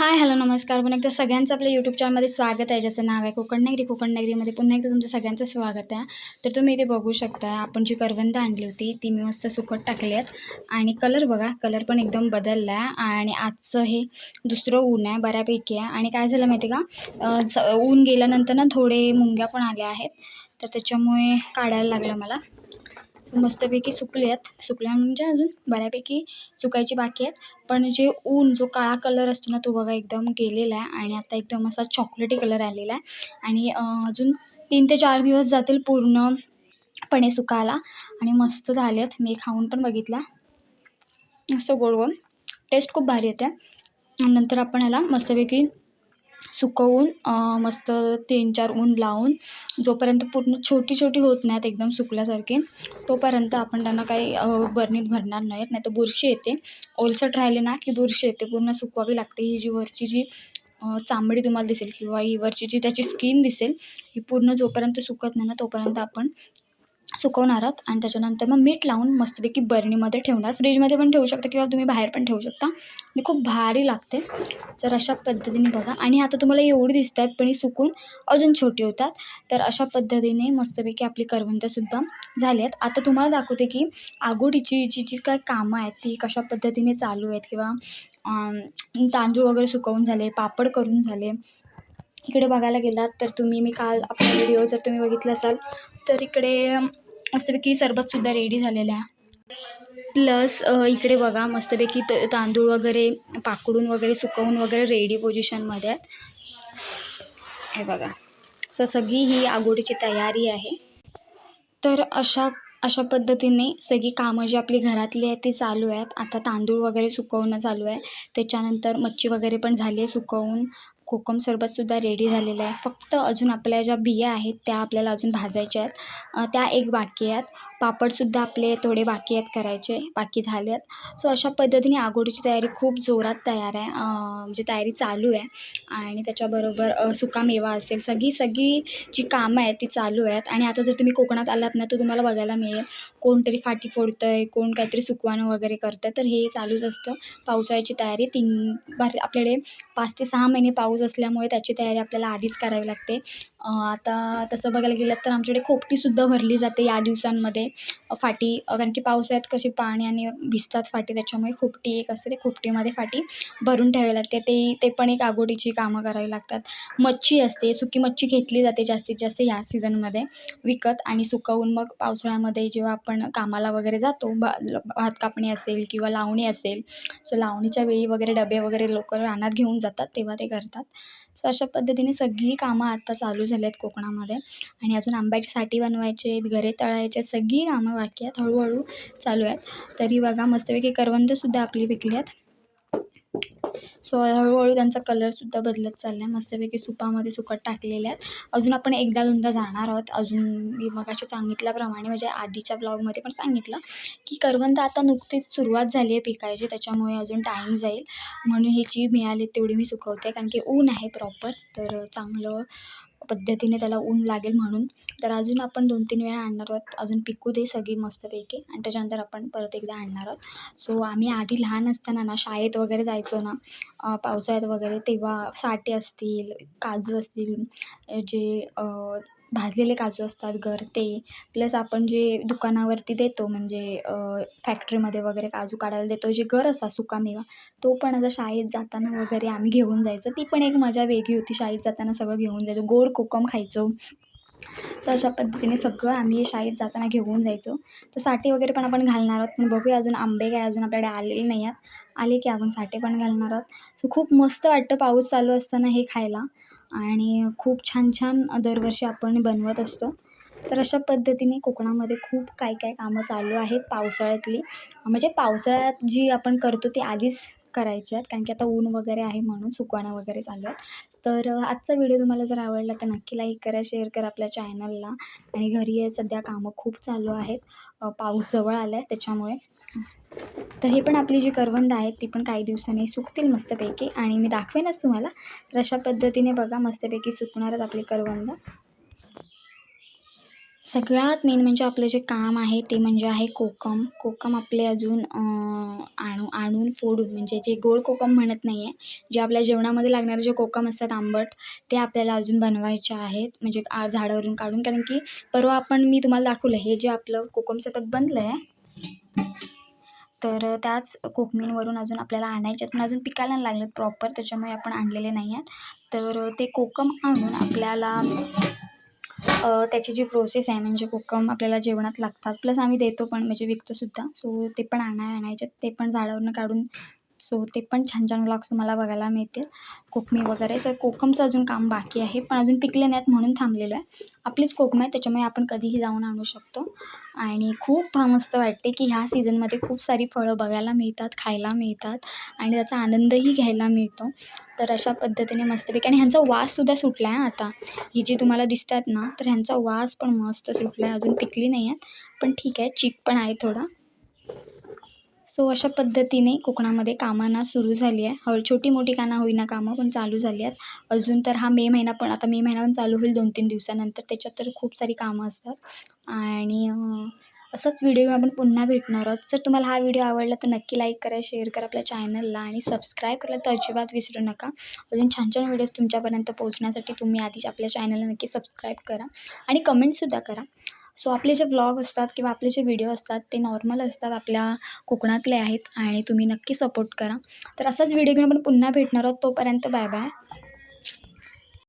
Hi hello नमस्कार. पुन्हा एकदा सगळ्यांचं आपल्या यूट्यूब चॅनलमध्ये स्वागत आहे ज्याचं नाव आहे कोकण नगरी कोकण नगरीमध्ये पुन्हा एकदा तुमचं सगळ्यांचं स्वागत आहे. तर तुम्ही इथे बघू शकता आपण जी करवंद आणली होती ती मी मस्त सुकट टाकली आहेत. आणि कलर बघा कलर पण एकदम बदलला आहे. आणि आजचं हे दुसरं ऊन आहे बऱ्यापैकी आहे. आणि काय झालं माहिती आहे का स- ऊन गेल्यानंतर ना थोडे मुंग्या पण आल्या आहेत. तर त्याच्यामुळे काढायला लागलं मला. मस्तपैकी सुकले आहेत. सुकल्या म्हणजे अजून बऱ्यापैकी सुकायची बाकी आहेत. पण जे ऊन जो काळा कलर असतो ना तो बघा एकदम गेलेला आहे आणि आता एकदम असा चॉकलेटी कलर आलेला आहे. आणि अजून तीन ते चार दिवस जातील पूर्णपणे सुकायला. आणि मस्त झाले आहेत. मी खाऊन पण बघितला. मस्त गोड गोड टेस्ट खूप भारी येते. नंतर आपण ह्याला मस्तपैकी सुकवून मस्त तीन चार ऊन लावून जोपर्यंत पूर्ण छोटी छोटी होत नाहीत एकदम सुकल्यासारखे तोपर्यंत आपण त्यांना काही बर्नीत बरणीत भरणार नाहीत नाही तर बुरशी येते. ओलसट राहिले ना की बुरशी येते पूर्ण सुकवावी लागते. ही जी वरची जी चांबडी तुम्हाला दिसेल किंवा ही वरची जी त्याची स्किन दिसेल ही पूर्ण जोपर्यंत सुकत नाही ना तोपर्यंत आपण सुकवणार आहात. आणि त्याच्यानंतर मग मीठ लावून मस्तपैकी बरणीमध्ये ठेवणार. फ्रीजमध्ये पण ठेवू शकता किंवा तुम्ही बाहेर पण ठेवू शकता. आणि खूप भारी लागते. तर अशा पद्धतीने बघा. आणि आता तुम्हाला एवढी दिसत आहेत पण ही सुकून अजून छोटी होतात. तर अशा पद्धतीने मस्तपैकी आपली करवंतसुद्धा झाली आहेत. आता तुम्हाला दाखवते की आगोडीची जी जी काय कामं आहेत ती कशा पद्धतीने चालू आहेत किंवा तांदूळ वगैरे सुकवून झाले पापड करून झाले. इकडे बघायला गेलात तर तुम्ही मी काल आपला व्हिडिओ जर तुम्ही बघितला असाल तर इकडे मस्तपैकी सरबतसुद्धा रेडी झालेलं आहे प्लस इकडे बघा मस्तपैकी त तांदूळ वगैरे पाकडून वगैरे सुकवून वगैरे रेडी पोझिशनमध्ये आहेत. हे बघा. सो सगळी ही आगोडीची तयारी आहे. तर अशा अशा पद्धतीने सगळी कामं जी आपली घरातली आहेत ती चालू आहेत. आता तांदूळ वगैरे सुकवणं चालू आहे. त्याच्यानंतर मच्छी वगैरे पण झाली आहे सुकवून. कोकम सरबतसुद्धा रेडी झालेलं आहे. फक्त अजून आपल्या ज्या बिया आहेत त्या आपल्याला अजून भाजायच्या आहेत. त्या एक बाकी आहेत. पापडसुद्धा आपले थोडे बाकी आहेत करायचे बाकी झाले आहेत सो अशा पद्धतीने आगोडीची तयारी खूप जोरात तयार आहे. म्हणजे तयारी चालू आहे. आणि त्याच्याबरोबर सुकामेवा असेल सगळी सगळी जी कामं आहेत ती चालू आहेत. आणि आता जर तुम्ही कोकणात आलात ना तर तुम्हाला बघायला मिळेल कोणतरी फाटी फोडतं आहे कोण काहीतरी सुकवानं वगैरे करतं तर हे चालूच असतं. पावसाळ्याची तयारी तीन बार आपल्याकडे पाच ते सहा महिने पाऊस असल्यामुळे त्याची तयारी आपल्याला आधीच करावी लागते. आता तसं बघायला गेलं तर आमच्याकडे खोपटीसुद्धा भरली जाते या दिवसांमध्ये. फाटी कारण की पावसाळ्यात कशी पाण्याने भिजतात फाटी त्याच्यामुळे खोपटी एक असते ते खोपटीमध्ये फाटी भरून ठेवावी लागते. ते ते पण एक आगोटीची कामं करावी लागतात. मच्छी असते सुकी मच्छी घेतली जाते जास्तीत जास्त या सीझनमध्ये. विकत आणि सुकवून मग पावसाळ्यामध्ये जेव्हा आपण कामाला वगैरे जातो भा भात कापणी असेल किंवा लावणी असेल सो लावणीच्या वेळी वगैरे डबे वगैरे लोक रानात घेऊन जातात तेव्हा ते करतात. सो अशा पद्धतीने सगळी कामं आता चालू झाले आहेत कोकणामध्ये. आणि अजून आंब्याची साठी बनवायचे आहेत घरे तळायचे सगळी कामं बाकी आहेत. हळूहळू चालू आहेत. तरी बघा मस्तपैकी करवंदसुद्धा आपली पिकली आहेत. सो हळूहळू त्यांचा कलरसुद्धा बदलत चालला आहे मस्तपैकी सुपामध्ये सुकट टाकलेले आहेत. अजून आपण एकदा दोनदा जाणार आहोत. अजून मी मगाशी सांगितल्याप्रमाणे म्हणजे आधीच्या ब्लॉगमध्ये पण सांगितलं की करवंद आता नुकतीच सुरुवात झाली आहे पिकायची. त्याच्यामुळे अजून टाईम जाईल. म्हणून ह्याची जी मिळाली तेवढी मी सुकवते. कारण की ऊन आहे प्रॉपर तर चांगलं पद्धतीने त्याला ऊन लागेल म्हणून. तर अजून आपण दोन तीन वेळा आणणार आहोत. अजून पिकू दे सगळी मस्तपैकी. आणि त्याच्यानंतर आपण परत एकदा आणणार आहोत. सो आम्ही आधी लहान असताना ना शाळेत वगैरे जायचो ना पावसाळ्यात वगैरे तेव्हा साटे असतील काजू असतील जे भाजलेले काजू असतात घर ते. प्लस आपण जे दुकानावरती देतो म्हणजे फॅक्टरीमध्ये वगैरे काजू काढायला देतो जे गर असतात सुकामेवा तो पण आता शाळेत जाताना वगैरे आम्ही घेऊन जायचो. ती पण एक मजा वेगळी होती. शाळेत जाताना सगळं घेऊन जायचो. गोड कोकम खायचो. सो अशा पद्धतीने सगळं आम्ही शाळेत जाताना घेऊन जायचो. तर साठी वगैरे पण आपण घालणार आहोत. पण बघूया अजून आंबे काय अजून आपल्याकडे आलेले नाही आहेत आले की आपण साठे पण घालणार आहोत. सो खूप मस्त वाटतं पाऊस चालू असताना हे खायला. आणि खूप छान छान दरवर्षी आपण बनवत असतो. तर अशा पद्धतीने कोकणामध्ये खूप काय काय कामं चालू आहेत पावसाळ्यातली. म्हणजे पावसाळ्यात जी आपण करतो ती आधीच करायची आहेत. कारण की आता ऊन वगैरे आहे म्हणून सुकवणं वगैरे चालू आहेत. तर आजचा व्हिडिओ तुम्हाला जर आवडला तर नक्की लाईक करा शेअर करा आपल्या चॅनलला. आणि घरी सध्या कामं खूप चालू आहेत. पाऊस जवळ आला आहे त्याच्यामुळे. तर हे पण आपली जी करवंद आहेत ती पण काही दिवसांनी सुकतील मस्तपैकी. आणि मी दाखवेनच तुम्हाला. तर अशा पद्धतीने बघा मस्तपैकी सुकणारच आपली करवंद. सगळ्यात मेन म्हणजे आपलं जे काम आहे ते म्हणजे आहे कोकम. कोकम आपले अजून आणू आणून फोडून म्हणजे जे गोड कोकम म्हणत नाही आहे जे आपल्या जेवणामध्ये लागणारे जे कोकम असतात आंबट ते आपल्याला अजून बनवायचे आहेत. म्हणजे आ- झाडावरून काढून. कारण की परवा आपण मी तुम्हाला दाखवलं हे जे आपलं कोकम सतत बनलं आहे तर त्याच कोकमींवरून अजून आपल्याला आणायचे आहेत. पण अजून पिकायला नाही लागलेत प्रॉपर त्याच्यामुळे आपण आणलेले नाही आहेत. तर ते कोकम आणून आपल्याला त्याची जी प्रोसेस आहे म्हणजे कोकम आपल्याला जेवणात लागतात. प्लस आम्ही देतो पण म्हणजे विकतोसुद्धा. सो ते पण आणाय आणायचे ते पण झाडावरून काढून सो ते पण छान छान व्लॉग्स तुम्हाला बघायला मिळतील. कोकमी वगैरे. सर कोकमचं अजून काम बाकी आहे पण अजून पिकले नाहीत म्हणून थांबलेलं आहे. आपलीच कोकम आहे त्याच्यामुळे आपण कधीही जाऊन आणू शकतो. आणि खूप मस्त वाटते की ह्या सीझनमध्ये खूप सारी फळं बघायला मिळतात खायला मिळतात आणि त्याचा आनंदही घ्यायला मिळतो. तर अशा पद्धतीने मस्तपैकी आणि ह्यांचा वाससुद्धा सुटला आहे आता. ही जी तुम्हाला दिसतात ना तर ह्यांचा वास पण मस्त सुटला आहे अजून पिकली नाही आहेत पण ठीक आहे चिक पण आहे थोडा. सो अशा पद्धतीने कोकणामध्ये कामांना सुरू झाली आहे. हळ छोटी मोठी काना होईना कामं पण चालू झाली आहेत. अजून तर हा मे महिना पण आता मे महिना पण चालू होईल दोन तीन दिवसानंतर. त्याच्यात तर खूप सारी कामं असतात. आणि असंच व्हिडिओ आपण पुन्हा भेटणार आहोत. जर तुम्हाला हा व्हिडिओ आवडला तर नक्की लाईक करा शेअर करा आपल्या चॅनलला आणि सबस्क्राईब करायला तर अजिबात विसरू नका. अजून छान छान व्हिडिओज तुमच्यापर्यंत पोहोचण्यासाठी तुम्ही आधी आपल्या चॅनलला नक्की सबस्क्राईब करा. आणि कमेंटसुद्धा करा. सो आपले जे व्लॉग असतात किंवा आपले जे व्हिडिओ असतात ते नॉर्मल असतात आपल्या कोकणातले आहेत आणि तुम्ही नक्की सपोर्ट करा. तर असाच व्हिडिओ घेऊन आपण पुन्हा भेटणार आहोत. तोपर्यंत बाय बाय